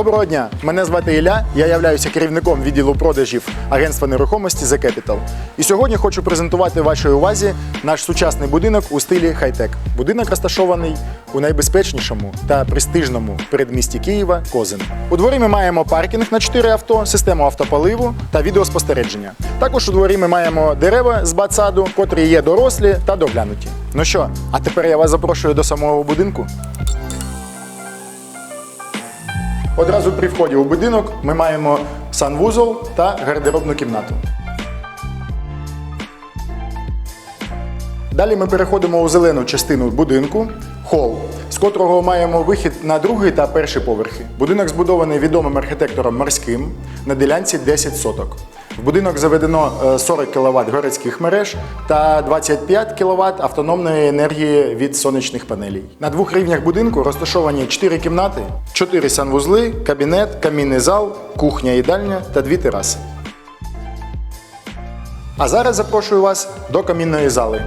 Доброго дня! Мене звати Ілля. Я являюся керівником відділу продажів агентства нерухомості The Capital. І сьогодні хочу презентувати вашій увазі наш сучасний будинок у стилі хай-тек. Будинок розташований у найбезпечнішому та престижному передмісті Києва Козин. У дворі ми маємо паркінг на 4 авто, систему автополиву та відеоспостереження. Також у дворі ми маємо дерева з бацаду, котрі є дорослі та доглянуті. Ну що, а тепер я вас запрошую до самого будинку. Одразу при вході у будинок ми маємо санвузол та гардеробну кімнату. Далі ми переходимо у зелену частину будинку хол, з котрого маємо вихід на другий та перший поверхи. Будинок збудований відомим архітектором морським на ділянці 10 соток. В будинок заведено е, 40 кВт городських мереж та 25 кВт автономної енергії від сонячних панелей. На двох рівнях будинку розташовані 4 кімнати, 4 санвузли, кабінет, камінний зал, кухня, їдальня та дві тераси. А зараз запрошую вас до камінної зали.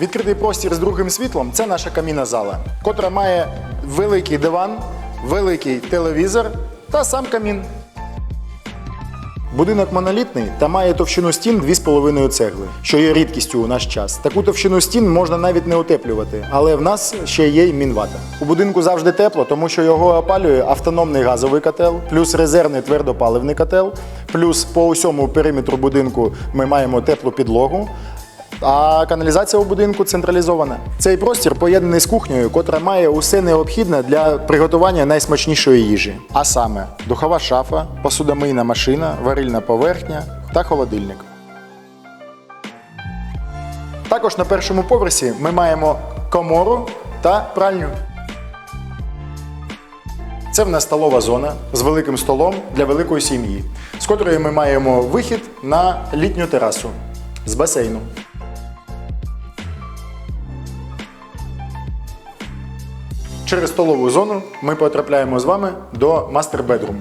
Відкритий простір з другим світлом це наша камінна зала, котра має великий диван, великий телевізор та сам камін. Будинок монолітний та має товщину стін 2,5 цегли, що є рідкістю у наш час. Таку товщину стін можна навіть не утеплювати, але в нас ще є й мінвата. У будинку завжди тепло, тому що його опалює автономний газовий котел, плюс резервний твердопаливний котел, плюс по усьому периметру будинку ми маємо теплу підлогу. А каналізація у будинку централізована. Цей простір поєднаний з кухнею, котра має усе необхідне для приготування найсмачнішої їжі. А саме духова шафа, посудомийна машина, варильна поверхня та холодильник. Також на першому поверсі ми маємо комору та пральню. Це в нас столова зона з великим столом для великої сім'ї, з котрої ми маємо вихід на літню терасу з басейном. Через столову зону ми потрапляємо з вами до мастер бедрум.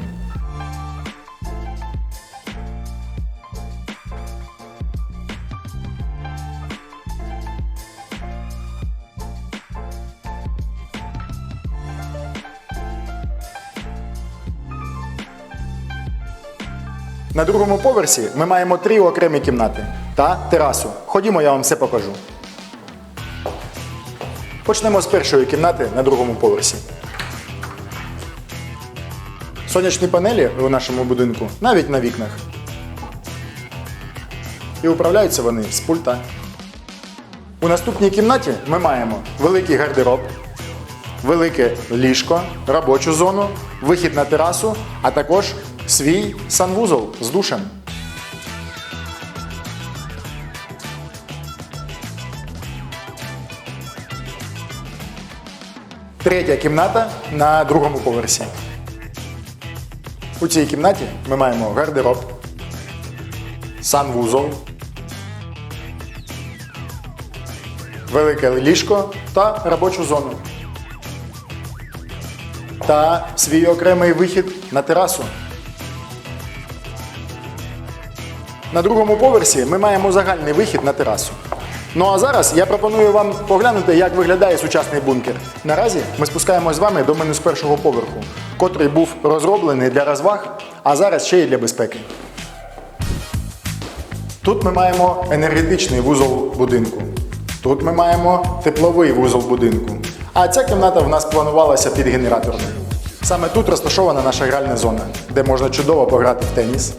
На другому поверсі ми маємо три окремі кімнати та терасу. Ходімо, я вам все покажу. Почнемо з першої кімнати на другому поверсі. Сонячні панелі у нашому будинку навіть на вікнах. І управляються вони з пульта. У наступній кімнаті ми маємо великий гардероб, велике ліжко, робочу зону, вихід на терасу, а також свій санвузол з душем. Третя кімната на другому поверсі. У цій кімнаті ми маємо гардероб, санвузол, велике ліжко та робочу зону. Та свій окремий вихід на терасу. На другому поверсі ми маємо загальний вихід на терасу. Ну а зараз я пропоную вам поглянути, як виглядає сучасний бункер. Наразі ми спускаємось з вами до меню з першого поверху, котрий був розроблений для розваг, а зараз ще й для безпеки. Тут ми маємо енергетичний вузол будинку. Тут ми маємо тепловий вузол будинку. А ця кімната в нас планувалася під генераторною. Саме тут розташована наша гральна зона, де можна чудово пограти в теніс.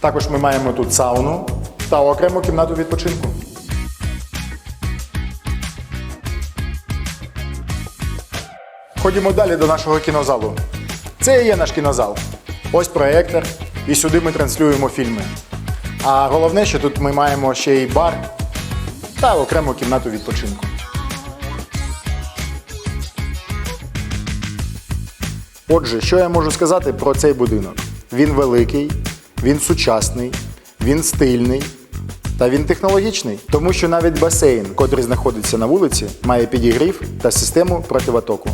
Також ми маємо тут сауну та окрему кімнату відпочинку. Ходімо далі до нашого кінозалу. Це і є наш кінозал. Ось проектор, і сюди ми транслюємо фільми. А головне, що тут ми маємо ще й бар та окрему кімнату відпочинку. Отже, що я можу сказати про цей будинок? Він великий, він сучасний, він стильний та він технологічний, тому що навіть басейн, котрий знаходиться на вулиці, має підігрів та систему противотоку.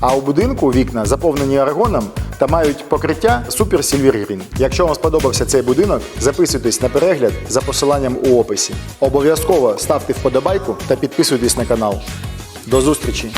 А у будинку вікна заповнені аргоном та мають покриття Super Silver Green. Якщо вам сподобався цей будинок, записуйтесь на перегляд за посиланням у описі. Обов'язково ставте вподобайку та підписуйтесь на канал. До зустрічі!